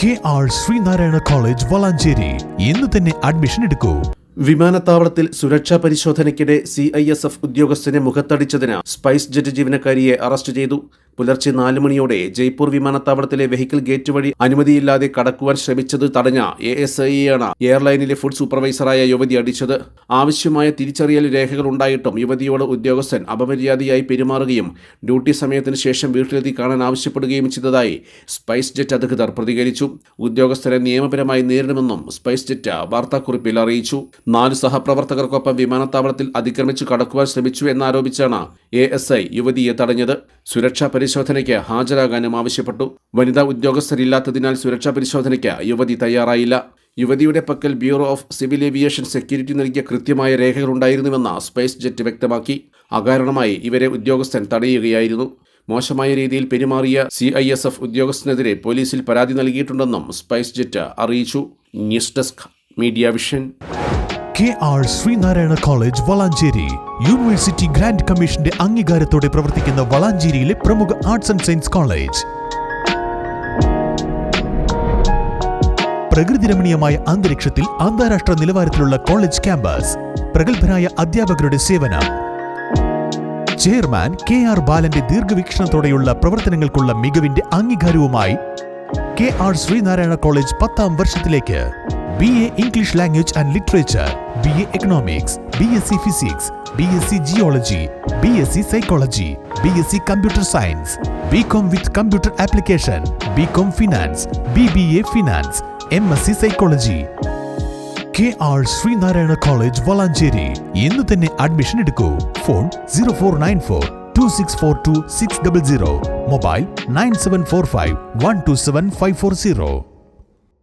K R Sreenarayana college Valanchery. ഇന്ന് തന്നെ admission എടുക്കൂ. വിമാനത്താവളത്തിൽ സുരക്ഷാ പരിശോധനയ്ക്കിടെ സി ഐ എസ് എഫ് ഉദ്യോഗസ്ഥനെ മുഖത്തടിച്ചതിന് സ്പൈസ് ജെറ്റ് ജീവനക്കാരിയെ അറസ്റ്റ് ചെയ്തു. പുലർച്ചെ നാല് മണിയോടെ ജയ്പൂർ വിമാനത്താവളത്തിലെ വെഹിക്കിൾ ഗേറ്റ് വഴി അനുമതിയില്ലാതെ കടക്കുവാൻ ശ്രമിച്ചത് തടഞ്ഞ എ എസ് ഐയാണ് എയർലൈനിലെ ഫുഡ് സൂപ്പർവൈസറായ യുവതി അടിച്ചത്. ആവശ്യമായ തിരിച്ചറിയൽ രേഖകൾ ഉണ്ടായിട്ടും യുവതിയോട് ഉദ്യോഗസ്ഥൻ അപമര്യാദയായി പെരുമാറുകയും ഡ്യൂട്ടി സമയത്തിന് ശേഷം വീട്ടിലെത്തി കാണാൻ ആവശ്യപ്പെടുകയും ചെയ്തതായി സ്പൈസ് ജെറ്റ് അധികൃതർ പ്രതികരിച്ചു. ഉദ്യോഗസ്ഥരെ നിയമപരമായി നേരിടുമെന്നും സ്പൈസ് ജെറ്റ് വാർത്താക്കുറിപ്പിൽ അറിയിച്ചു. നാല് സഹപ്രവർത്തകർക്കൊപ്പം വിമാനത്താവളത്തിൽ അതിക്രമിച്ചു കടക്കുവാൻ ശ്രമിച്ചു എന്നാരോപിച്ചാണ് എ എസ് ഐ യുവതിയെ തടഞ്ഞത്. സുരക്ഷാ പരിശോധനയ്ക്ക് ഹാജരാകാനും ആവശ്യപ്പെട്ടു. വനിതാ ഉദ്യോഗസ്ഥരില്ലാത്തതിനാൽ സുരക്ഷാ പരിശോധനയ്ക്ക് യുവതി തയ്യാറായില്ല. യുവതിയുടെ പക്കൽ bureau of civil aviation security നൽകിയ കൃത്യമായ രേഖകളുണ്ടായിരുന്നുവെന്ന് സ്പേസ് ജെറ്റ് വ്യക്തമാക്കി. അകാരണമായി ഇവരെ ഉദ്യോഗസ്ഥൻ തടയുകയായിരുന്നു. മോശമായ രീതിയിൽ പെരുമാറിയ സി ഐ എസ് എഫ് ഉദ്യോഗസ്ഥനെതിരെ പോലീസിൽ പരാതി നൽകിയിട്ടുണ്ടെന്നും സ്പൈസ് ജെറ്റ് അറിയിച്ചു. News desk media vision. K R Sreenarayana college Valanchery. University grant കമ്മീഷന്റെ അംഗീകാരത്തോടെ പ്രവർത്തിക്കുന്ന വളാഞ്ചേരിയിലെ പ്രമുഖ ആർട്സ് ആൻഡ് സയൻസ് കോളേജ് പ്രകൃതിരമണീയമായ അന്തരീക്ഷത്തിൽ അന്താരാഷ്ട്ര നിലവാരത്തിലുള്ള കോളേജ് ക്യാമ്പസ്. പ്രഗത്ഭരായ അധ്യാപകരുടെ സേവനം. ചെയർമാൻ കെ ആർ ബാലന്റെ ദീർഘവീക്ഷണത്തോടെയുള്ള പ്രവർത്തനങ്ങൾക്കുള്ള മികവിന്റെ അംഗീകാരവുമായി കെ ആർ ശ്രീനാരായണ കോളേജ് പത്താം വർഷത്തിലേക്ക്. B A English language and literature B A economics B S C physics B S C geology B S C psychology B S C computer science B com with computer application B com finance B B A finance M S C psychology K R Sreenarayana college Valanchery ഇന്ന് തന്നെ admission എടുക്കൂ. Phone zero four nine four two six four two six double zero mobile nine seven four five one two seven five four zero